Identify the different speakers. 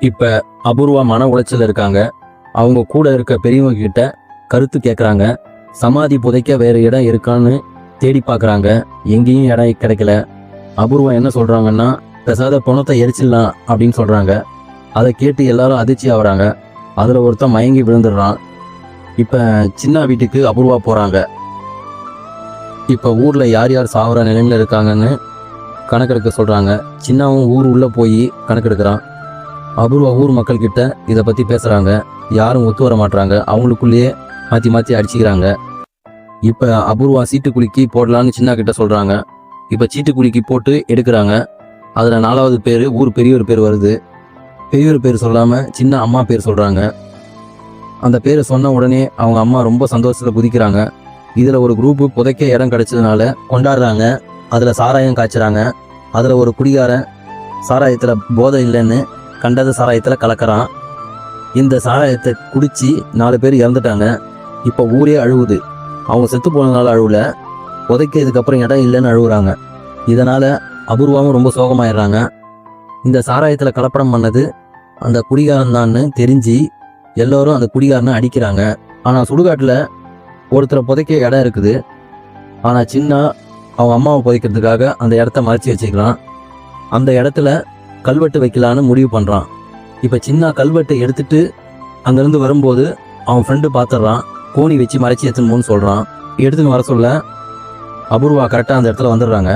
Speaker 1: இப்ப அபூர்வா மன உளைச்சல் இருக்காங்க. அவங்க கூட இருக்க பெரியவங்க கிட்ட கருத்து கேட்குறாங்க சமாதி புதைக்க வேற இடம் இருக்கான்னு தேடி பார்க்குறாங்க எங்கேயும் இடம் கிடைக்கல. அபூர்வா என்ன சொல்கிறாங்கன்னா பிரசாத பணத்தை எரிச்சிடலாம் அப்படின்னு சொல்கிறாங்க அதை கேட்டு எல்லாரும் அதிர்ச்சி ஆகுறாங்க. அதில் ஒருத்தன் மயங்கி விழுந்துடுறான். இப்போ சின்ன வீட்டுக்கு அபூர்வா போகிறாங்க இப்போ ஊரில் யார் யார் சாகுற நிலைமையில இருக்காங்கன்னு கணக்கெடுக்க சொல்கிறாங்க சின்னவும் ஊர் உள்ளே போய் கணக்கெடுக்கிறான். அபூர்வா ஊர் மக்கள் கிட்ட இதை பத்தி பேசுறாங்க. யாரும் ஒத்து வர மாட்றாங்க. அவங்களுக்குள்ளேயே மாத்தி மாத்தி அடிச்சுக்கிறாங்க. இப்ப அபூர்வா சீட்டு குலுக்கி போடலான்னு சின்ன கிட்ட சொல்றாங்க. இப்ப சீட்டு குலுக்கி போட்டு எடுக்கிறாங்க. அதுல நாலாவது பேர் ஊர் பெரியவர் பேர் வருது. பெரியவர் பேர் சொல்லாம சின்ன அம்மா பேர் சொல்றாங்க. அந்த பேரை சொன்ன உடனே அவங்க அம்மா ரொம்ப சந்தோஷத்தில் குதிக்கிறாங்க. இதுல ஒரு குரூப் புதைக்க இடம் கிடைச்சதுனால கொண்டாடுறாங்க. அதுல சாராயம் காய்ச்சுறாங்க. அதுல ஒரு குடிகாரன் சாராயத்துல போதை இல்லைன்னு கண்டது சாராயத்தில் கலக்கிறான். இந்த சாராயத்தை குடித்து நாலு பேர் இறந்துட்டாங்க. இப்போ ஊரே அழுவுது. அவங்க செத்து போனதுனால அழுவல. புதைக்கிறதுக்கப்புறம் இடம் இல்லைன்னு அழுகுறாங்க இதனால் அபூர்வாவும் ரொம்ப சோகமாயிடுறாங்க. இந்த சாராயத்தில் கலப்படம் பண்ணது அந்த குடிகாரன் தான்னு தெரிஞ்சு எல்லோரும் அந்த குடிகாரனை அடிக்கிறாங்க. ஆனால் சுடுகாட்டில் ஒருத்தரை புதைக்க இடம் இருக்குது. ஆனால் சின்ன அவங்க அம்மாவை புதைக்கிறதுக்காக அந்த இடத்த மறைச்சி வச்சுக்கலாம் அந்த இடத்துல கல்வெட்டு வைக்கலான்னு முடிவு பண்ணுறான் இப்போ சின்ன கல்வெட்டை எடுத்துட்டு அங்கேருந்து வரும்போது அவன் ஃப்ரெண்டு பார்த்துட்றான் கோணி வச்சு மறைச்சி எடுத்துன்னு சொல்கிறான் எடுத்துன்னு வர சொல்ல அபூர்வா கரெக்டாக அந்த இடத்துல வந்துடுறாங்க.